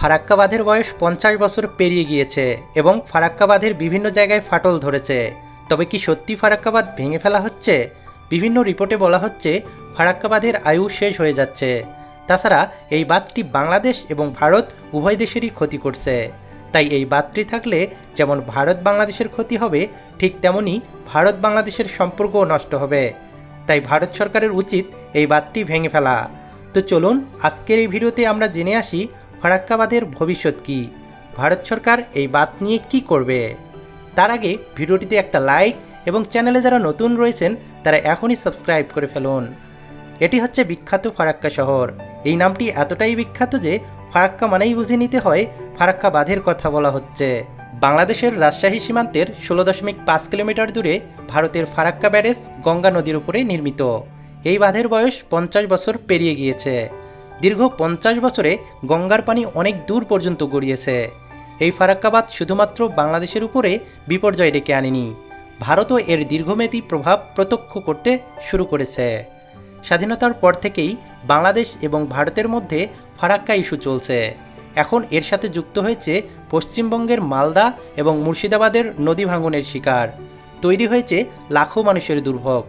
ফারাক্কা বাঁধের বয়স পঞ্চাশ বছর পেরিয়ে গিয়েছে এবং ফারাক্কা বাঁধের বিভিন্ন জায়গায় ফাটল ধরেছে। তবে কি সত্যি ফারাক্কা বাঁধ ভেঙে ফেলা হচ্ছে? বিভিন্ন রিপোর্টে বলা হচ্ছে ফারাক্কা বাঁধের আয়ু শেষ হয়ে যাচ্ছে। তাছাড়া এই বাঁধটি বাংলাদেশ এবং ভারত উভয় দেশেরই ক্ষতি করছে। তাই এই বাঁধটি থাকলে যেমন ভারত বাংলাদেশের ক্ষতি হবে, ঠিক তেমনই ভারত বাংলাদেশের সম্পর্কও নষ্ট হবে। তাই ভারত সরকারের উচিত এই বাঁধটি ভেঙে ফেলা। তো চলুন আজকের এই ভিডিওতে আমরা জেনে আসি ফারাক্কা বাঁধের ভবিষ্যৎ কি? ভারত সরকার এই বাঁধ নিয়ে কি করবে? তার আগে ভিডিওটিতে একটা লাইক এবং চ্যানেলে যারা নতুন রয়েছেন, তারা এখনই সাবস্ক্রাইব করে ফেলুন। এটি হচ্ছে বিখ্যাত ফারাক্কা শহর। এই নামটি এতটাই বিখ্যাত যে ফারাক্কা মানেই বুঝে নিতে হয় ফারাক্কা বাঁধের কথা বলা হচ্ছে। বাংলাদেশের রাজশাহী সীমান্তের ষোলো দশমিক পাঁচ কিলোমিটার দূরে ভারতের ফারাক্কা ব্যারেজ গঙ্গা নদীর উপরে নির্মিত। এই বাঁধের বয়স পঞ্চাশ বছর পেরিয়ে গিয়েছে। দীর্ঘ পঞ্চাশ বছরে গঙ্গার পানি অনেক দূর পর্যন্ত গড়িয়েছে। এই ফারাক্কাবাদ শুধুমাত্র বাংলাদেশের উপরে বিপর্যয় ডেকে আনেনি, ভারতও এর দীর্ঘমেয়াদী প্রভাব প্রত্যক্ষ করতে শুরু করেছে। স্বাধীনতার পর থেকেই বাংলাদেশ এবং ভারতের মধ্যে ফারাক্কা ইস্যু চলছে। এখন এর সাথে যুক্ত হয়েছে পশ্চিমবঙ্গের মালদা এবং মুর্শিদাবাদের নদী ভাঙনের শিকার। তৈরি হয়েছে লাখো মানুষের দুর্ভোগ।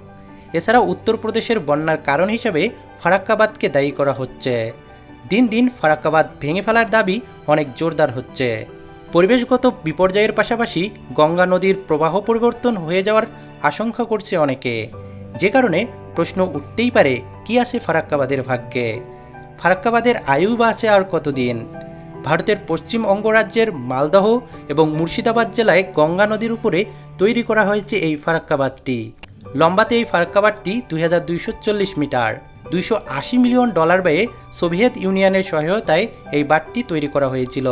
এছাড়া উত্তরপ্রদেশের বন্যার কারণ হিসেবে ফারাক্কাবাদকে দায়ী করা হচ্ছে। দিন দিন ফারাক্কাবাদ ভেঙে ফেলার দাবি অনেক জোরদার হচ্ছে। পরিবেশগত বিপর্যয়ের পাশাপাশি গঙ্গা নদীর প্রবাহ পরিবর্তন হয়ে যাওয়ার আশঙ্কা করছে অনেকে। যে কারণে প্রশ্ন উঠতেই পারে, কি আছে ফারাক্কাবাদের ভাগ্যে? ফারাক্কাবাদের আয়ু বা আছে আর কতদিন? ভারতের পশ্চিম অঙ্গরাজ্যের মালদহ এবং মুর্শিদাবাদ জেলায় গঙ্গা নদীর উপরে তৈরি করা হয়েছে এই ফারাক্কাবাদটি। লম্বাতে এই ফারাক্কাবাদটি দুই মিটার, দুইশো আশি মিলিয়ন ডলার ব্যয়ে সোভিয়েত ইউনিয়নের সহায়তায় এই বাঁধটি তৈরি করা হয়েছিল।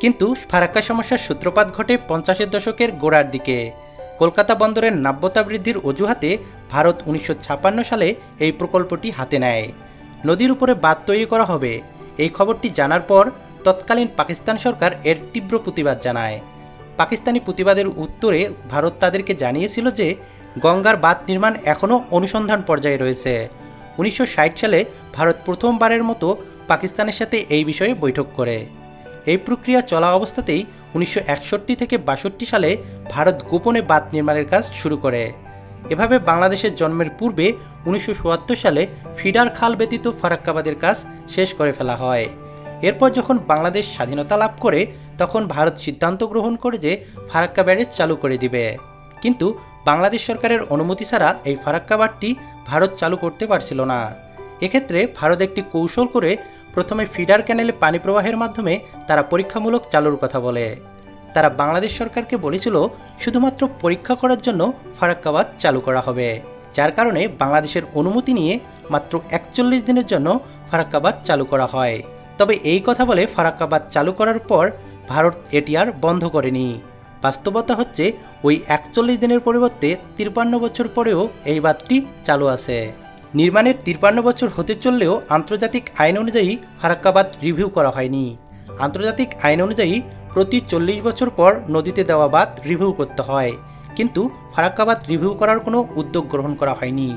কিন্তু ফারাক্কা সমস্যার সূত্রপাত ঘটে পঞ্চাশের দশকের গোড়ার দিকে। কলকাতা বন্দরের নাব্যতা বৃদ্ধির অজুহাতে ভারত উনিশশো ছাপ্পান্ন সালে এই প্রকল্পটি হাতে নেয়। নদীর উপরে বাঁধ তৈরি করা হবে। এই খবরটি জানার পর তৎকালীন পাকিস্তান সরকার এর তীব্র প্রতিবাদ জানায়। পাকিস্তানি প্রতিবাদের উত্তরে ভারত তাদেরকে জানিয়েছিল যে গঙ্গার বাঁধ নির্মাণ এখনও অনুসন্ধান পর্যায়ে রয়েছে। উনিশশো ষাট সালে ভারত প্রথমবারের মতো পাকিস্তানের সাথে এই বিষয়ে বৈঠক করে। এই প্রক্রিয়া চলা অবস্থাতেই উনিশশো একষট্টি থেকে বাষট্টি সালে ভারত গোপনে বাঁধ নির্মাণের কাজ শুরু করে। এভাবে বাংলাদেশের জন্মের পূর্বে উনিশশো চুয়াত্তর সালে ফিডার খাল ব্যতীত ফারাক্কাবাদের কাজ শেষ করে ফেলা হয়। এরপর যখন বাংলাদেশ স্বাধীনতা লাভ করে তখন ভারত সিদ্ধান্ত গ্রহণ করে যে ফারাক্কা ব্যারেজ চালু করে দিবে। কিন্তু বাংলাদেশ সরকারের অনুমতি ছাড়া এই ফারাক্কা বাঁধটি ভারত চালু করতে পারছিল না। এক্ষেত্রে ভারত একটি কৌশল করে প্রথমে ফিডার ক্যানেলে পানি প্রবাহের মাধ্যমে তারা পরীক্ষামূলক চালুর কথা বলে। তারা বাংলাদেশ সরকারকে বলেছিল শুধুমাত্র পরীক্ষা করার জন্য ফারাক্কাবাদ চালু করা হবে, যার কারণে বাংলাদেশের অনুমতি নিয়ে মাত্র একচল্লিশ দিনের জন্য ফারাক্কাবাদ চালু করা হয়। তবে এই কথা বলে ফারাক্কাবাদ চালু করার পর ভারত এটি আর বন্ধ করেনি। বাস্তবতা হচ্ছে, ওই একচল্লিশ দিনের পরিবর্তে তিরপান্ন বছর পরেও এই বাঁধটি চালু আছে। নির্মাণের তিরপান্ন বছর হতে চললেও আন্তর্জাতিক আইন অনুযায়ী ফারাক্কাবাদ রিভিউ করা হয়নি। আন্তর্জাতিক আইন অনুযায়ী প্রতি চল্লিশ বছর পর নদীতে দেওয়া বাদ রিভিউ করতে হয়। কিন্তু ফারাক্কাবাদ রিভিউ করার কোনো উদ্যোগ গ্রহণ করা হয়নি।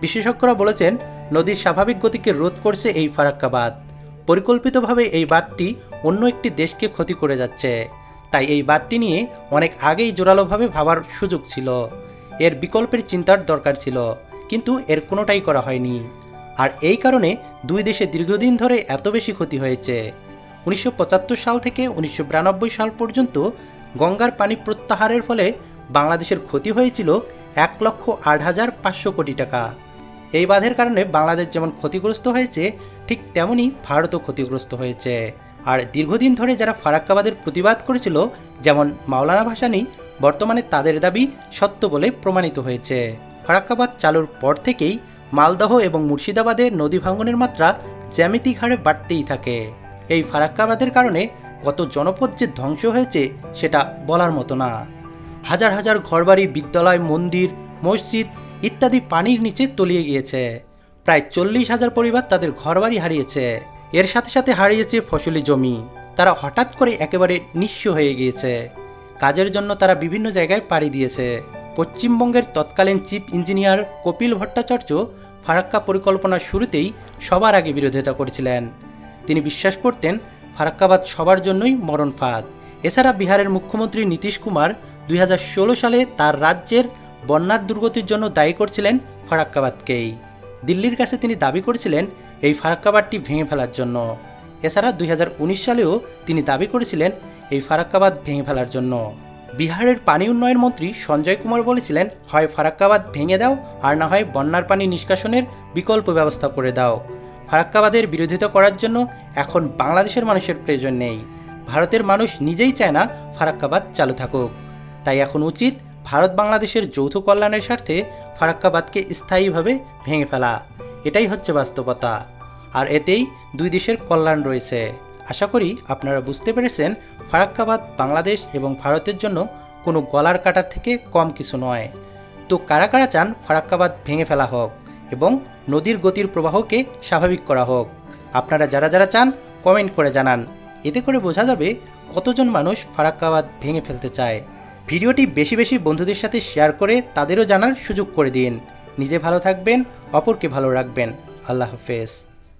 বিশেষজ্ঞরা বলেছেন, নদীর স্বাভাবিক গতিকে রোধ করছে এই ফারাক্কাবাদ। পরিকল্পিতভাবে এই বাঁধটি অন্য একটি দেশকে ক্ষতি করে যাচ্ছে। তাই এই বাঁধটি নিয়ে অনেক আগেই জোরালোভাবে ভাবার সুযোগ ছিল। এর বিকল্পের চিন্তার দরকার ছিল, কিন্তু এর কোনোটাই করা হয়নি। আর এই কারণে দুই দেশে দীর্ঘদিন ধরে এত বেশি ক্ষতি হয়েছে। উনিশশো পঁচাত্তর সাল থেকে উনিশশো বিরানব্বই সাল পর্যন্ত গঙ্গার পানি প্রত্যাহারের ফলে বাংলাদেশের ক্ষতি হয়েছিল এক লক্ষ আট হাজার পাঁচশো কোটি টাকা। এই বাঁধের কারণে বাংলাদেশ যেমন ক্ষতিগ্রস্ত হয়েছে, ঠিক তেমনই ভারতও ক্ষতিগ্রস্ত হয়েছে। আর দীর্ঘদিন ধরে যারা ফারাক্কাবাদের প্রতিবাদ করেছিল, যেমন মাওলানা ভাসানি, বর্তমানে তাদের দাবি সত্য বলে প্রমাণিত হয়েছে। ফারাক্কাবাদ চালুর পর থেকেই মালদহ এবং মুর্শিদাবাদে নদী ভাঙনের মাত্রা জ্যামিতিক হারে বাড়তেই থাকে। এই ফারাক্কাবাদের কারণে কত জনপদ যে ধ্বংস হয়েছে, সেটা বলার মতো না। হাজার হাজার ঘরবাড়ি, বিদ্যালয়, মন্দির, মসজিদ ইত্যাদি পানির নিচে তলিয়ে গিয়েছে। প্রায় চল্লিশ হাজার পরিবার তাদের ঘরবাড়ি হারিয়েছে। এর সাথে সাথে হারিয়েছে ফসলি জমি। তারা হঠাৎ করে একেবারে নিঃস্ব হয়ে গিয়েছে। কাজের জন্য তারা বিভিন্ন জায়গায় পাড়ি দিয়েছে। পশ্চিমবঙ্গের তৎকালীন চিফ ইঞ্জিনিয়ার কপিল ভট্টাচার্য ফারাক্কা পরিকল্পনার শুরুতেই সবার আগে বিরোধিতা করেছিলেন। তিনি বিশ্বাস করতেন, ফারাক্কাবাদ সবার জন্যই মরণ ফাঁদ এছাড়া বিহারের মুখ্যমন্ত্রী নীতিশ কুমার দুই হাজার ষোলো সালে তার রাজ্যের বন্যার দুর্গতির জন্য দায়ী করছিলেন ফারাক্কাবাদকেই। দিল্লির কাছে তিনি দাবি করেছিলেন এই ফারাক্কাবাদটি ভেঙে ফেলার জন্য। এছাড়া দুই হাজার উনিশ সালেও তিনি দাবি করেছিলেন এই ফারাক্কাবাদ ভেঙে ফেলার জন্য। বিহারের পানি উন্নয়ন মন্ত্রী সঞ্জয় কুমার বলেছিলেন, হয় ফারাক্কাবাদ ভেঙে দাও, আর না হয় বন্যার পানি নিষ্কাশনের বিকল্প ব্যবস্থা করে দাও। ফারাক্কাবাদের বিরোধিতা করার জন্য এখন বাংলাদেশের মানুষের প্রয়োজন নেই। ভারতের মানুষ নিজেই চায় না ফারাক্কাবাদ চালু থাকুক। তাই এখন উচিত ভারত বাংলাদেশের যৌথ কল্যাণের স্বার্থে ফারাক্কাবাদকে স্থায়ীভাবে ভেঙে ফেলা। এটাই হচ্ছে বাস্তবতা। আর এতেই দুই দেশের কল্যাণ রয়েছে। আশা করি আপনারা বুঝতে পেরেছেন, ফারাক্কাবাদ বাংলাদেশ এবং ভারতের জন্য কোনো গলার কাটার থেকে কম কিছু নয়। তো কারা কারা চান ফারাক্কাবাদ ভেঙে ফেলা হোক এবং নদীর গতির প্রবাহকে স্বাভাবিক করা হোক? আপনারা যারা যারা চান, কমেন্ট করে জানান। এতে করে বোঝা যাবে কতজন মানুষ ফারাক্কাবাদ ভেঙে ফেলতে চায়। ভিডিওটি বেশি বেশি বন্ধুদের সাথে শেয়ার করে তাদেরও জানার সুযোগ করে দিন। নিজে ভালো থাকবেন অপরকে ভালো রাখবেন। আল্লাহ হাফেজ।